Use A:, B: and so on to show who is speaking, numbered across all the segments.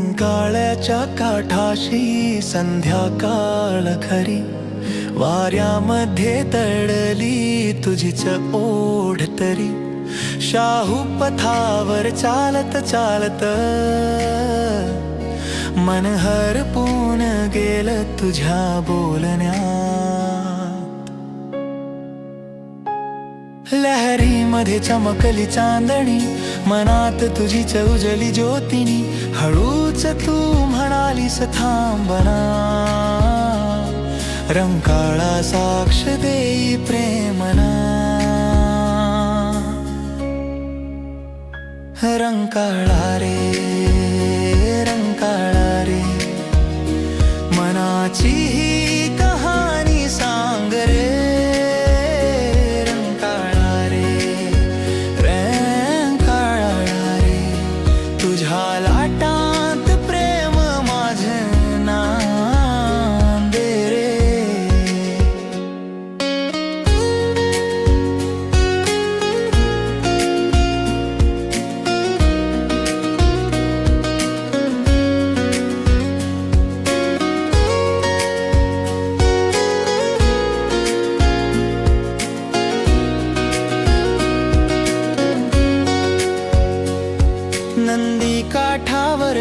A: डोंगराच्या काठाशी संध्याकाळ खरी. वाऱ्यामध्ये तडली तुझीच ओढ तरी. शाहू पथावर चालत चालत मन हरपून गेलं तुझ्या बोलण्या मध्ये चमकली चांदणी मनात तुझी चौजली ज्योतिनी हळूच तू म्हणालीस थांबना रंकाळा साक्ष देई प्रेमना रंकाळा रे.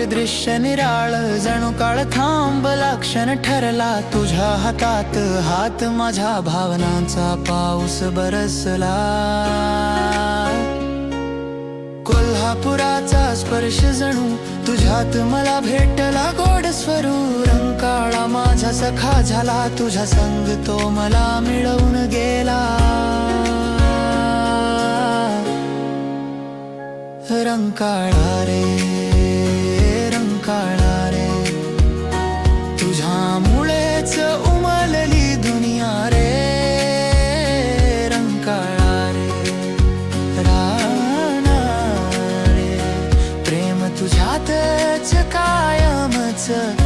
A: दृश्य निराळ जणू काळ थांबला क्षण ठरला. तुझ्या हातात हात माझ्या भावनांचा पाऊस बरसला. कोल्हापुराचा स्पर्श जणू तुझ्यात मला भेटला गोड स्वरू. रंकाळा माझा सखा झाला तुझा संग तो मला मिळवून गेला. रंकाळा रे. çıkayım atıp